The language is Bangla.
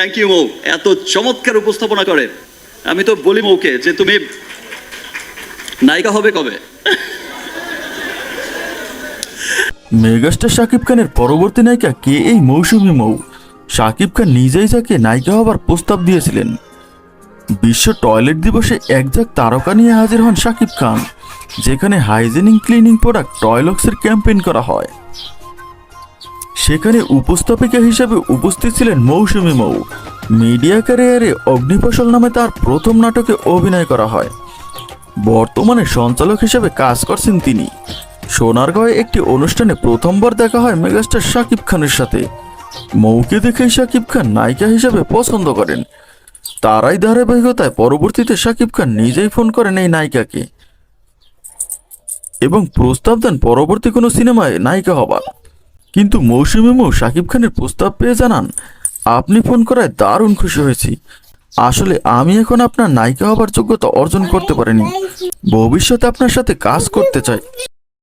থ্যাংক ইউ মৌ এত চমৎকার উপস্থাপনা করে আমি তো বলি মৌকে যে তুমি নায়িকা হবে কবে? মেগাস্টার শাকিব খানের পরবর্তী নায়িকা কে এই মৌসুমী মৌ? শাকিব খান নিজেই যাকে নায়িকা হবার প্রস্তাব দিয়েছিলেন। বিশ্ব টয়লেট দিবসে একজাক তারকা নিয়ে হাজির হন শাকিব খান, যেখানে হাইজেনিং ক্লিনিং প্রোডাক্ট টয়লক্সের ক্যাম্পেইন করা হয়। সেখানে উপস্থাপিকা হিসেবে উপস্থিত ছিলেন মৌসুমী মৌ। মিডিয়া ক্যারিয়ারে অগ্নিফসল নামে তার প্রথম নাটকে অভিনয় করা হয়। বর্তমানে সঞ্চালক হিসেবে কাজ করছেন তিনি। সোনারগাঁয়ে একটি অনুষ্ঠানে প্রথমবার দেখা হয় মেগাস্টার শাকিব খানের সাথে। মৌকে দেখেই শাকিব খান নায়িকা হিসেবে পছন্দ করেন। তারাই ধারাবাহিকতায় পরবর্তীতে শাকিব খান নিজেই ফোন করেন এই নায়িকাকে। এবং প্রস্তাব দেন পরবর্তী কোনো সিনেমায় নায়িকা হবার। কিন্তু মৌসুমী মৌ শাকিব খানের প্রস্তাব পেয়ে জানান, আপনি ফোন করায় দারুণ খুশি হয়েছি। আসলে আমি এখন আপনার নায়িকা হবার যোগ্যতা অর্জন করতে পারিনি। ভবিষ্যতে আপনার সাথে কাজ করতে চাই।